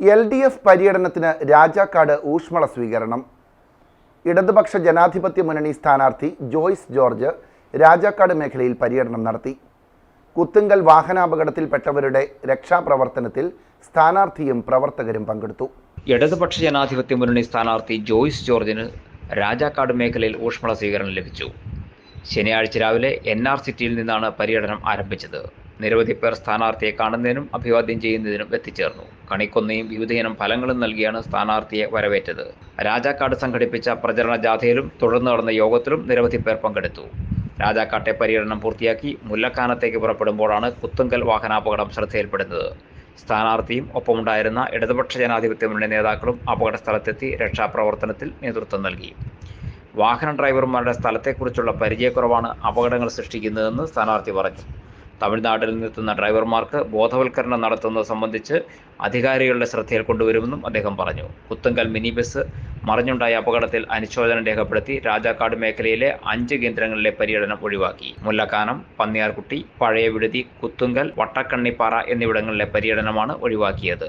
L D F പര്യടനത്തിന് രാജാക്കാട് ഊഷ്മള സ്വീകരണം. ഇടതുപക്ഷ ജനാധിപത്യ മുന്നണി സ്ഥാനാർത്ഥി ജോയ്സ് ജോർജ് രാജാക്കാട് മേഖലയിൽ പര്യടനം നടത്തി. കുത്തുങ്കൽ വാഹനാപകടത്തിൽപ്പെട്ടവരുടെ രക്ഷാപ്രവർത്തനത്തിൽ സ്ഥാനാർത്ഥിയും പ്രവർത്തകരും പങ്കെടുത്തു. ഇടതുപക്ഷ ജനാധിപത്യ മുന്നണി സ്ഥാനാർത്ഥി ജോയ്സ് ജോർജിന് രാജാക്കാട് മേഖലയിൽ ഊഷ്മള സ്വീകരണം ലഭിച്ചു. ശനിയാഴ്ച രാവിലെ എൻ ആർ സിറ്റിയിൽ നിന്നാണ് പര്യടനം ആരംഭിച്ചത്. നിരവധി പേർ സ്ഥാനാർത്ഥിയെ കാണുന്നതിനും അഭിവാദ്യം ചെയ്യുന്നതിനും എത്തിച്ചേർന്നു. കണിക്കൊന്നയും വിവിധയിനം ഫലങ്ങളും നൽകിയാണ് സ്ഥാനാർത്ഥിയെ വരവേറ്റത്. രാജാക്കാട് സംഘടിപ്പിച്ച പ്രചരണ ജാഥയിലും തുടർന്ന് നടന്ന യോഗത്തിലും നിരവധി പേർ പങ്കെടുത്തു. രാജാക്കാട്ടെ പര്യടനം പൂർത്തിയാക്കി മുല്ലക്കാനത്തേക്ക് പുറപ്പെടുമ്പോഴാണ് കുത്തുങ്കൽ വാഹനാപകടം ശ്രദ്ധയിൽപ്പെടുന്നത്. സ്ഥാനാർത്ഥിയും ഒപ്പമുണ്ടായിരുന്ന ഇടതുപക്ഷ ജനാധിപത്യ മുന്നണി നേതാക്കളും അപകട സ്ഥലത്തെത്തി രക്ഷാപ്രവർത്തനത്തിൽ നേതൃത്വം നൽകി. വാഹന ഡ്രൈവർമാരുടെ സ്ഥലത്തെക്കുറിച്ചുള്ള പരിചയക്കുറവാണ് അപകടങ്ങൾ സൃഷ്ടിക്കുന്നതെന്ന് സ്ഥാനാർത്ഥി പറഞ്ഞു. തമിഴ്നാട്ടിൽ നിന്നെത്തുന്ന ഡ്രൈവർമാർക്ക് ബോധവൽക്കരണം നടത്തുന്നത് സംബന്ധിച്ച് അധികാരികളുടെ ശ്രദ്ധയിൽ കൊണ്ടുവരുമെന്നും അദ്ദേഹം പറഞ്ഞു. കുത്തങ്കൽ മിനി ബസ് മറിഞ്ഞുണ്ടായ അപകടത്തിൽ അനുശോചനം രേഖപ്പെടുത്തി രാജാക്കാട് മേഖലയിലെ അഞ്ച് കേന്ദ്രങ്ങളിലെ പര്യടനം ഒഴിവാക്കി. മുല്ലക്കാനം പന്നിയാർകുട്ടി പഴയ വിടുതി കുത്തുങ്കൽ വട്ടക്കണ്ണിപ്പാറ എന്നിവിടങ്ങളിലെ പര്യടനമാണ് ഒഴിവാക്കിയത്.